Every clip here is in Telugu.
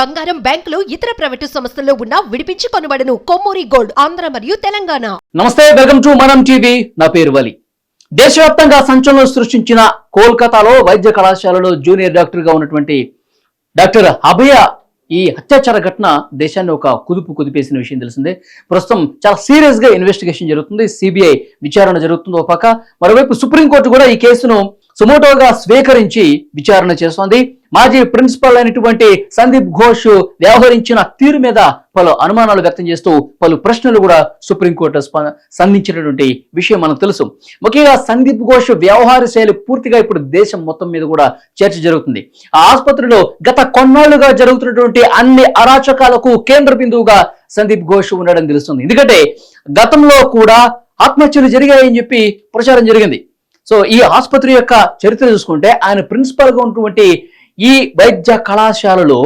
బంగారం బ్యాంకులు ఇతర ప్రైవేటు సంస్థల్లో ఉన్న విడిపించి కొనబడను కొమ్మూరి గోల్డ్ ఆంధ్ర మరియు తెలంగాణ. నమస్తే వెల్కమ్ టు మనం టీవీ. నా పేరు వలి. దేశవ్యాప్తంగా సంచలనం సృష్టించిన కోల్కతాలో వైద్య కళాశాలలో జూనియర్ డాక్టర్గా ఉన్నటువంటి డాక్టర్ అభయ ఈ అత్యాచార ఘటన దేశాన్ని ఒక కుదుపు కుదిపేసిన విషయం తెలిసిందే. ప్రస్తుతం చాలా సీరియస్గా ఇన్వెస్టిగేషన్ జరుగుతుంది. సిబిఐ విచారణ జరుగుతుంది ఒక పక్క. మరోవైపు సుప్రీంకోర్టు కూడా ఈ కేసును సుమోటోగా స్వీకరించి విచారణ చేస్తోంది. మాజీ ప్రిన్సిపల్ అయినటువంటి సందీప్ ఘోష్ వ్యవహరించిన తీరు మీద పలు అనుమానాలు వ్యక్తం చేస్తూ పలు ప్రశ్నలు కూడా సుప్రీంకోర్టు సంధించినటువంటి విషయం మనకు తెలుసు. ముఖ్యంగా సందీప్ ఘోష్ వ్యవహార శైలి పూర్తిగా ఇప్పుడు దేశం మొత్తం మీద కూడా చర్చ జరుగుతుంది. ఆ ఆసుపత్రిలో గత కొన్నాళ్ళుగా జరుగుతున్నటువంటి అన్ని అరాచకాలకు కేంద్ర బిందువుగా సందీప్ ఘోష్ ఉండడం తెలుస్తుంది. ఎందుకంటే గతంలో కూడా ఆత్మహత్యలు జరిగాయని చెప్పి ప్రచారం జరిగింది. సో ఈ ఆసుపత్రి యొక్క చరిత్ర చూసుకుంటే ఆయన ప్రిన్సిపల్గా ఉన్నటువంటి ఈ వైద్య కళాశాలలో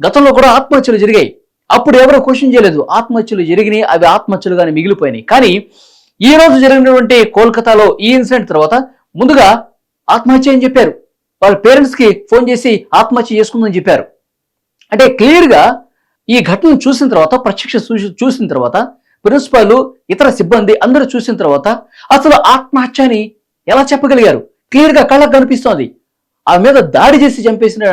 గతంలో కూడా ఆత్మహత్యలు జరిగాయి. అప్పుడు ఎవరు క్వశ్చన్ చేయలేదు. ఆత్మహత్యలు జరిగినాయి అవి ఆత్మహత్యలుగానే మిగిలిపోయినాయి. కానీ ఈ రోజు జరిగినటువంటి కోల్కతాలో ఈ ఇన్సిడెంట్ తర్వాత ముందుగా ఆత్మహత్య అని చెప్పారు. వాళ్ళ పేరెంట్స్కి ఫోన్ చేసి ఆత్మహత్య చేసుకుందని చెప్పారు. అంటే క్లియర్గా ఈ ఘటనను చూసిన తర్వాత ప్రత్యక్ష చూసిన తర్వాత ప్రిన్సిపాల్ ఇతర సిబ్బంది అందరూ చూసిన తర్వాత అసలు ఆత్మహత్య అని ఎలా చెప్పగలిగారు? క్లియర్గా కళ్ళకు కనిపిస్తోంది. ఆ మీద దాడి చేసి చంపేసిన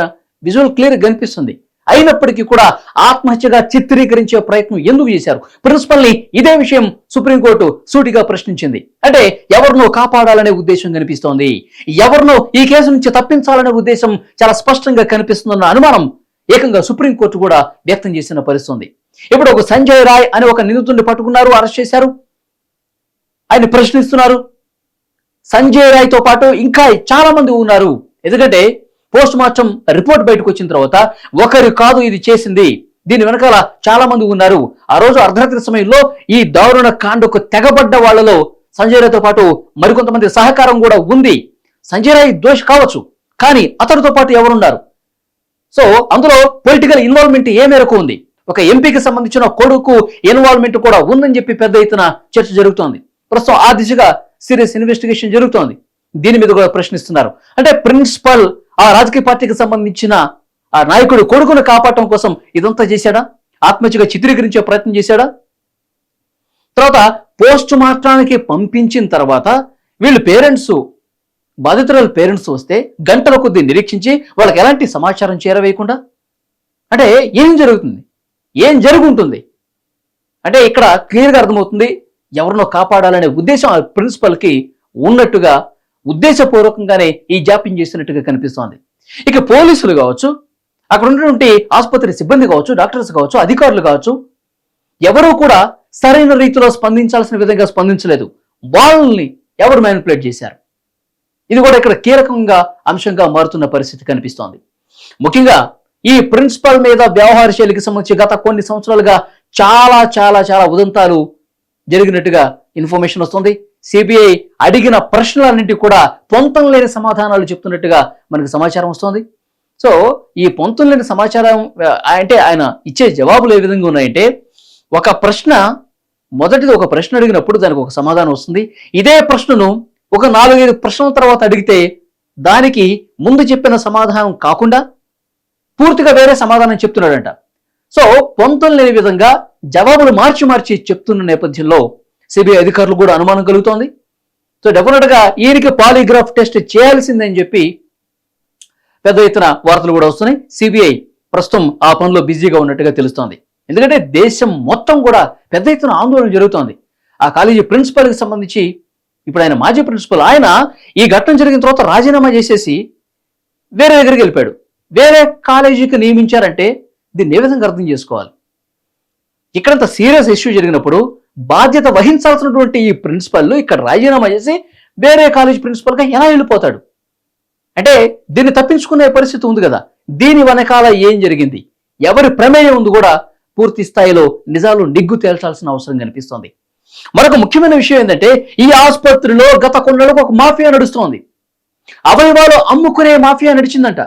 విజువల్ క్లియర్ కనిపిస్తుంది. అయినప్పటికీ కూడా ఆత్మహత్యగా చిత్రీకరించే ప్రయత్నం ఎందుకు చేశారు? ప్రిన్సిపల్ని ఇదే విషయం సుప్రీంకోర్టు సూటిగా ప్రశ్నించింది. అంటే ఎవరినో కాపాడాలనే ఉద్దేశం కనిపిస్తోంది. ఎవరినో ఈ కేసు నుంచి తప్పించాలనే ఉద్దేశం చాలా స్పష్టంగా కనిపిస్తుందన్న అనుమానం ఏకంగా సుప్రీంకోర్టు కూడా వ్యక్తం చేసిన పరిస్థితుంది. ఇప్పుడు ఒక సంజయ్ రాయ్ అని ఒక నిందితుడిని పట్టుకున్నారు అరెస్ట్ చేశారు. ఆయన ప్రశ్నిస్తున్నారు. సంజయ్ రాయ్తో పాటు ఇంకా చాలా మంది ఉన్నారు. ఎందుకంటే పోస్ట్ మార్టం రిపోర్ట్ బయటకు వచ్చిన తర్వాత ఒకరు కాదు ఇది చేసింది. దీని వెనకాల చాలా మంది ఉన్నారు. ఆ రోజు అర్ధరాత్రి సమయంలో ఈ దారుణ కాండకు తెగబడ్డ వాళ్ళలో సంజయ్ రాయ్తో పాటు మరికొంతమంది సహకారం కూడా ఉంది. సంజయ్ రాయ్ దోష కావచ్చు కానీ అతడితో పాటు ఎవరున్నారు? సో అందులో పొలిటికల్ ఇన్వాల్వ్మెంట్ ఏ మేరకు ఉంది? ఒక ఎంపీకి సంబంధించిన కొడుకు ఇన్వాల్వ్మెంట్ కూడా ఉందని చెప్పి పెద్ద ఎత్తున చర్చ జరుగుతోంది. ప్రస్తుతం ఆ దిశగా సీరియస్ ఇన్వెస్టిగేషన్ జరుగుతోంది. దీని మీద కూడా ప్రశ్నిస్తున్నారు. అంటే ప్రిన్సిపల్ ఆ రాజకీయ పార్టీకి సంబంధించిన ఆ నాయకుడు కొడుకును కాపాడటం కోసం ఇదంతా చేశాడా? ఆత్మహత్యగా చిత్రీకరించే ప్రయత్నం చేశాడా? తర్వాత పోస్ట్ మార్టానికి పంపించిన తర్వాత వీళ్ళు పేరెంట్స్ బాధితురాల పేరెంట్స్ వస్తే గంటల కొద్దీ నిరీక్షించి వాళ్ళకి ఎలాంటి సమాచారం చేరవేయకుండా? అంటే ఏం జరుగుతుంది? ఏం జరుగుంటుంది? అంటే ఇక్కడ క్లియర్గా అర్థమవుతుంది ఎవరినో కాపాడాలనే ఉద్దేశం ఆ ప్రిన్సిపల్కి ఉన్నట్టుగా ఉద్దేశపూర్వకంగానే ఈ జాప్యం చేసినట్టుగా కనిపిస్తోంది. ఇక పోలీసులు కావచ్చు అక్కడ ఉన్నటువంటి ఆసుపత్రి సిబ్బంది కావచ్చు డాక్టర్స్ కావచ్చు అధికారులు కావచ్చు ఎవరూ కూడా సరైన రీతిలో స్పందించాల్సిన విధంగా స్పందించలేదు. వాళ్ళని ఎవరు మ్యానిపులేట్ చేశారు? ఇది కూడా ఇక్కడ కీలకంగా అంశంగా మారుతున్న పరిస్థితి కనిపిస్తోంది. ముఖ్యంగా ఈ ప్రిన్సిపల్ మీద వ్యవహార శైలికి సంబంధించి గత కొన్ని సంవత్సరాలుగా చాలా చాలా చాలా ఉదంతాలు జరిగినట్టుగా ఇన్ఫర్మేషన్ వస్తుంది. సిబిఐ అడిగిన ప్రశ్నలన్నింటి కూడా పొంతం లేని సమాధానాలు చెప్తున్నట్టుగా మనకు సమాచారం వస్తుంది. సో ఈ పొంతం లేని సమాచారం అంటే ఆయన ఇచ్చే జవాబులు ఏ విధంగా ఉన్నాయంటే ఒక ప్రశ్న మొదటిది ఒక ప్రశ్న అడిగినప్పుడు దానికి ఒక సమాధానం వస్తుంది. ఇదే ప్రశ్నను ఒక నాలుగైదు ప్రశ్నల తర్వాత అడిగితే దానికి ముందు చెప్పిన సమాధానం కాకుండా పూర్తిగా వేరే సమాధానం చెప్తున్నాడంట. సో పొంతం లేని విధంగా జవాబులు మార్చి మార్చి చెప్తున్న నేపథ్యంలో సిబిఐ అధికారులు కూడా అనుమానం కలుగుతోంది. సో డెఫినెట్గా ఈయనకి పాలిగ్రాఫ్ టెస్ట్ చేయాల్సిందని చెప్పి పెద్ద ఎత్తున వార్తలు కూడా వస్తున్నాయి. సిబిఐ ప్రస్తుతం ఆ పనిలో బిజీగా ఉన్నట్టుగా తెలుస్తోంది. ఎందుకంటే దేశం మొత్తం కూడా పెద్ద ఎత్తున ఆందోళన జరుగుతోంది. ఆ కాలేజీ ప్రిన్సిపాల్కి సంబంధించి ఇప్పుడు ఆయన మాజీ ప్రిన్సిపల్ ఆయన ఈ ఘటన జరిగిన తర్వాత రాజీనామా చేసేసి వేరే దగ్గరికి వెళ్ళిపోయాడు. వేరే కాలేజీకి నియమించారంటే దీన్ని ఏ విధంగా అర్థం చేసుకోవాలి? ఇక్కడంత సీరియస్ ఇష్యూ జరిగినప్పుడు బాధ్యత వహించాల్సినటువంటి ఈ ప్రిన్సిపల్ ఇక్కడ రాజీనామా చేసి వేరే కాలేజ్ ప్రిన్సిపల్గా ఎలా వెళ్ళిపోతాడు? అంటే దీన్ని తప్పించుకునే పరిస్థితి ఉంది కదా. దీని వెనకాల ఏం జరిగింది? ఎవరి ప్రమేయం ఉంది కూడా పూర్తి స్థాయిలో నిజాలు నిగ్గు తేల్చాల్సిన అవసరం కనిపిస్తోంది. మరొక ముఖ్యమైన విషయం ఏంటంటే ఈ ఆసుపత్రిలో గత కొన్నేళ్ళకు ఒక మాఫియా నడుస్తోంది. అవయవాలు అమ్ముకునే మాఫియా నడిచిందంట.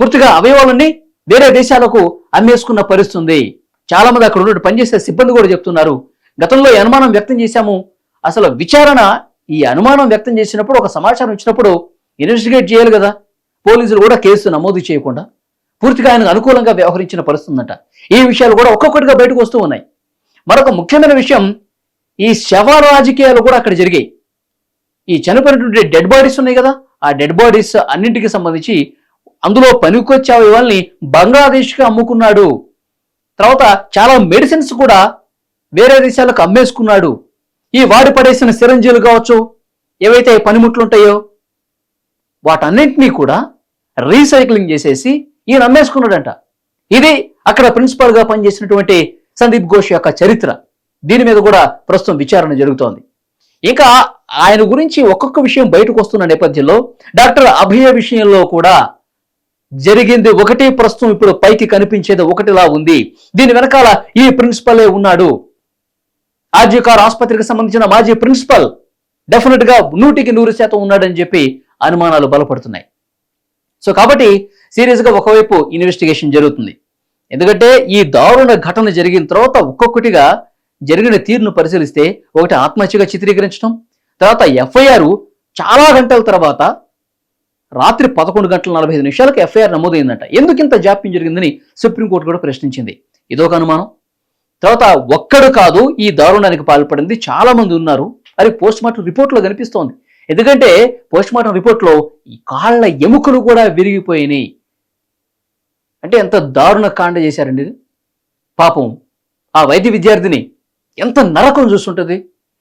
పూర్తిగా అవయవాలన్నీ వేరే దేశాలకు అమ్మేసుకున్న పరిస్థితి ఉంది చాలా మంది అక్కడ ఉన్నట్టు పనిచేసే సిబ్బంది కూడా చెప్తున్నారు. గతంలో అనుమానం వ్యక్తం చేశాము. అసలు విచారణ ఈ అనుమానం వ్యక్తం చేసినప్పుడు ఒక సమాచారం ఇచ్చినప్పుడు ఇన్వెస్టిగేట్ చేయాలి కదా? పోలీసులు కూడా కేసు నమోదు చేయకుండా పూర్తిగా ఆయనకు అనుకూలంగా వ్యవహరించిన పరిస్థితి ఈ విషయాలు కూడా ఒక్కొక్కటిగా బయటకు వస్తూ ఉన్నాయి. మరొక ముఖ్యమైన విషయం ఈ శవ రాజకీయాలు కూడా అక్కడ జరిగాయి. ఈ చనిపోయినటువంటి డెడ్ బాడీస్ ఉన్నాయి కదా? ఆ డెడ్ బాడీస్ అన్నింటికి సంబంధించి అందులో పనికొచ్చే అవయవాల్ని బంగ్లాదేశ్కి అమ్ముకున్నాడు. తర్వాత చాలా మెడిసిన్స్ కూడా వేరే దేశాలకు అమ్మేసుకున్నాడు. ఈ వాడి పడేసిన సిరంజీలు కావచ్చు ఏవైతే పనిముట్లు ఉంటాయో వాటన్నింటినీ కూడా రీసైక్లింగ్ చేసేసి ఈయన అమ్మేసుకున్నాడంట. ఇది అక్కడ ప్రిన్సిపాల్గా పనిచేసినటువంటి సందీప్ ఘోష్ యొక్క చరిత్ర. దీని మీద కూడా ప్రస్తుతం విచారణ జరుగుతోంది. ఇంకా ఆయన గురించి ఒక్కొక్క విషయం బయటకు వస్తున్న నేపథ్యంలో డాక్టర్ అభయ విషయంలో కూడా జరిగింది ఒకటి ప్రస్తుతం ఇప్పుడు పైకి కనిపించేది ఒకటిలా ఉంది. దీని వెనకాల ఈ ప్రిన్సిపలే ఉన్నాడు. ఆర్జీకార్ ఆసుపత్రికి సంబంధించిన మాజీ ప్రిన్సిపల్ డెఫినెట్గా నూటికి నూరు శాతం ఉన్నాడని చెప్పి అనుమానాలు బలపడుతున్నాయి. సో కాబట్టి సీరియస్గా ఒకవైపు ఇన్వెస్టిగేషన్ జరుగుతుంది. ఎందుకంటే ఈ దారుణ ఘటన జరిగిన తర్వాత ఒక్కొక్కటిగా జరిగిన తీరును పరిశీలిస్తే ఒకటి ఆత్మహత్యగా చిత్రీకరించడం తర్వాత ఎఫ్ఐఆర్ చాలా గంటల తర్వాత రాత్రి పదకొండు గంటల నలభై ఐదు నిమిషాలకు ఎఫ్ఐఆర్ నమోదైందంట. ఎందుకు ఇంత జాప్యం జరిగిందని సుప్రీంకోర్టు కూడా ప్రశ్నించింది. ఇదొక అనుమానం. తర్వాత ఒక్కడు కాదు ఈ దారుణానికి పాల్పడింది చాలా మంది ఉన్నారు. అది పోస్ట్ మార్టం రిపోర్ట్లో కనిపిస్తోంది. ఎందుకంటే పోస్ట్ మార్టం రిపోర్ట్లో ఈ కాళ్ళ ఎముకలు కూడా విరిగిపోయినాయి. అంటే ఎంత దారుణ కాండ చేశారండి పాపం ఆ వైద్య విద్యార్థిని ఎంత నరకం చూస్తుంటుంది?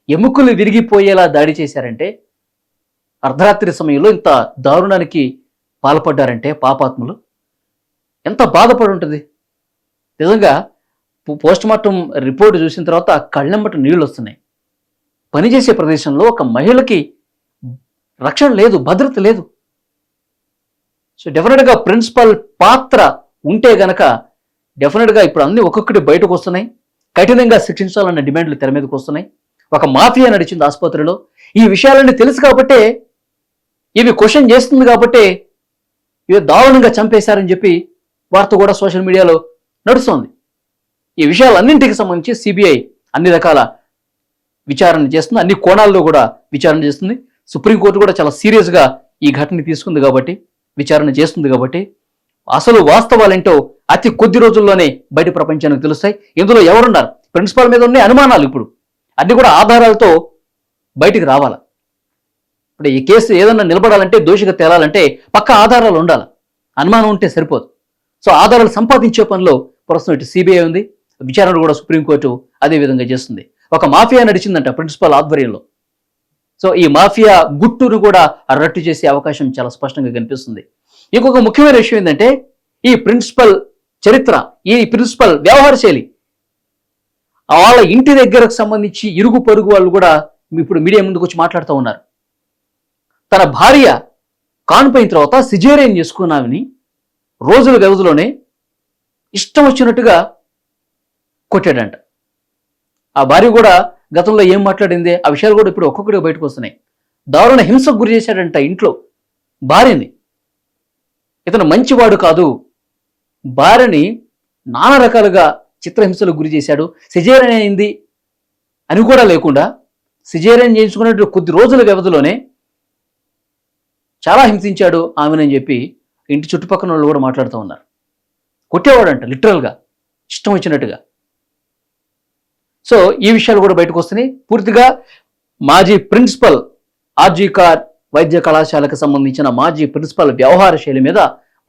ఎముకలు విరిగిపోయేలా దాడి చేశారంటే అర్ధరాత్రి సమయంలో ఇంత దారుణానికి పాల్పడ్డారంటే పాపాత్ములు. ఎంత బాధపడి ఉంటుంది? నిజంగా పోస్ట్ మార్టం రిపోర్ట్ చూసిన తర్వాత కళ్ళెంబట నీళ్ళు వస్తున్నాయి పనిచేసే ప్రదేశంలో ఒక మహిళకి రక్షణ లేదు భద్రత లేదు. సో డెఫినెట్గా ప్రిన్సిపల్ పాత్ర ఉంటే గనక డెఫినెట్గా ఇప్పుడు అన్ని ఒక్కొక్కటి బయటకు వస్తున్నాయి. కఠినంగా శిక్షించాలన్న డిమాండ్లు తెర మీదకి వస్తున్నాయి. ఒక మాఫియా నడిచింది ఆసుపత్రిలో. ఈ విషయాలన్నీ తెలుసు కాబట్టే ఇవి క్వశ్చన్ చేస్తుంది కాబట్టి ఇవి దారుణంగా చంపేశారని చెప్పి వార్త కూడా సోషల్ మీడియాలో నడుస్తోంది. ఈ విషయాలన్నింటికి సంబంధించి సిబిఐ అన్ని రకాల విచారణ చేస్తుంది. అన్ని కోణాల్లో కూడా విచారణ చేస్తుంది. సుప్రీంకోర్టు కూడా చాలా సీరియస్గా ఈ ఘటన తీసుకుంది కాబట్టి విచారణ చేస్తుంది కాబట్టి అసలు వాస్తవాలేంటో అతి కొద్ది రోజుల్లోనే బయట ప్రపంచానికి తెలుస్తాయి. ఇందులో ఎవరున్నారు? ప్రిన్సిపాల్ మీద ఉన్నాయి అనుమానాలు ఇప్పుడు. అన్ని కూడా ఆధారాలతో బయటికి రావాలి? ఇప్పుడు ఈ కేసు ఏదన్నా నిలబడాలంటే దోషిగా తేలాలంటే పక్క ఆధారాలు ఉండాలి. అనుమానం ఉంటే సరిపోదు. సో ఆధారాలు సంపాదించే పనిలో ప్రస్తుతం ఇటు సిబిఐ ఉంది విచారణ కూడా సుప్రీంకోర్టు అదే విధంగా చేస్తుంది. ఒక మాఫియా నడిచిందంట ప్రిన్సిపల్ ఆధ్వర్యంలో. సో ఈ మాఫియా గుట్టును కూడా రట్టు చేసే అవకాశం చాలా స్పష్టంగా కనిపిస్తుంది. ఇంకొక ముఖ్యమైన విషయం ఏంటంటే ఈ ప్రిన్సిపల్ చరిత్ర ఈ ప్రిన్సిపల్ వ్యవహార శైలి వాళ్ళ ఇంటి దగ్గరకు సంబంధించి ఇరుగు పొరుగు వాళ్ళు కూడా ఇప్పుడు మీడియా ముందుకు వచ్చి మాట్లాడుతూ ఉన్నారు. తన భార్య కాన్పోయిన తర్వాత సిజేరియన్ చేసుకున్నామని రోజుల వ్యవధిలోనే ఇష్టం వచ్చినట్టుగా కొట్టాడంట. ఆ భార్య కూడా గతంలో ఏం మాట్లాడింది? ఆ విషయాలు కూడా ఇప్పుడు ఒక్కొక్కటిగా బయటకు వస్తున్నాయి. దారుణ హింసకు గురి చేశాడంట ఇంట్లో భార్యని. ఇతను మంచివాడు కాదు. భార్యని నానా రకాలుగా చిత్రహింసలకు గురి చేశాడు. సిజేరియన్ అయింది అని కూడా లేకుండా సిజేరియన్ చేయించుకున్నట్టు కొద్ది రోజుల వ్యవధిలోనే చాలా హింసించాడు ఆమెనని చెప్పి ఇంటి చుట్టుపక్కల వాళ్ళు కూడా మాట్లాడుతూ ఉన్నారు. కొట్టేవాడంట లిటరల్గా. ఇష్టం వచ్చినట్టుగా. సో ఈ విషయాలు కూడా బయటకు వస్తున్నాయి. పూర్తిగా మాజీ ప్రిన్సిపల్ ఆర్జీ కార్ వైద్య కళాశాలకు సంబంధించిన మాజీ ప్రిన్సిపల్ వ్యవహార శైలి మీద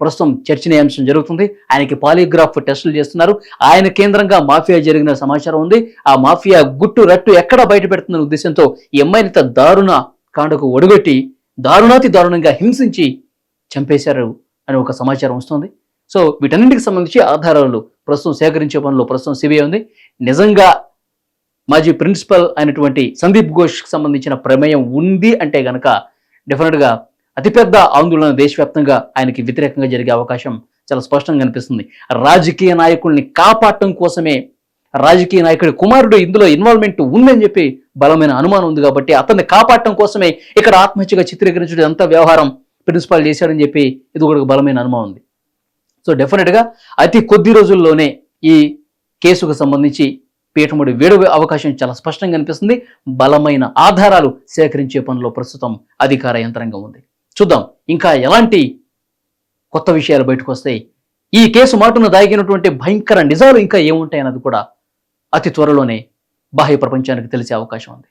ప్రస్తుతం చర్చనీయాంశం జరుగుతుంది. ఆయనకి పాలిగ్రాఫ్ టెస్టులు చేస్తున్నారు. ఆయన కేంద్రంగా మాఫియా జరిగిన సమాచారం ఉంది. ఆ మాఫియా గుట్టు రట్టు ఎక్కడ బయట పెడుతుందనే ఉద్దేశంతో ఈ దారుణ కాండకు ఒడుగొట్టి దారుణాతి దారుణంగా హింసించి చంపేశారు అని ఒక సమాచారం వస్తుంది. సో వీటన్నింటికి సంబంధించి ఆధారాలు ప్రస్తుతం సేకరించే పనిలో ప్రస్తుతం సిబిఐ ఉంది. నిజంగా మాజీ ప్రిన్సిపల్ అయినటువంటి సందీప్ ఘోష్కి సంబంధించిన ప్రమేయం ఉంది అంటే గనక డెఫినెట్గా అతిపెద్ద ఆందోళన దేశవ్యాప్తంగా ఆయనకి వ్యతిరేకంగా జరిగే అవకాశం చాలా స్పష్టంగా కనిపిస్తుంది. రాజకీయ నాయకుల్ని కాపాడటం కోసమే రాజకీయ నాయకుడి కుమారుడు ఇందులో ఇన్వాల్వ్మెంట్ ఉందని చెప్పి బలమైన అనుమానం ఉంది కాబట్టి అతన్ని కాపాడటం కోసమే ఇక్కడ ఆత్మహత్యగా చిత్రీకరించడం ఎంత వ్యవహారం ప్రిన్సిపాల్ చేశాడని చెప్పి ఇది కూడా బలమైన అనుమానం ఉంది. సో డెఫినెట్గా అతి కొద్ది రోజుల్లోనే ఈ కేసుకు సంబంధించి పీఠముడి వేడు అవకాశం చాలా స్పష్టంగా కనిపిస్తుంది. బలమైన ఆధారాలు సేకరించే పనిలో ప్రస్తుతం అధికార యంత్రంగా ఉంది. చూద్దాం ఇంకా ఎలాంటి కొత్త విషయాలు బయటకు వస్తాయి. ఈ కేసు మాటును దాగినటువంటి భయంకర నిజాలు ఇంకా ఏముంటాయన్నది కూడా అతి త్వరలోనే బాహ్య ప్రపంచానికి తెలిసే అవకాశం ఉంది.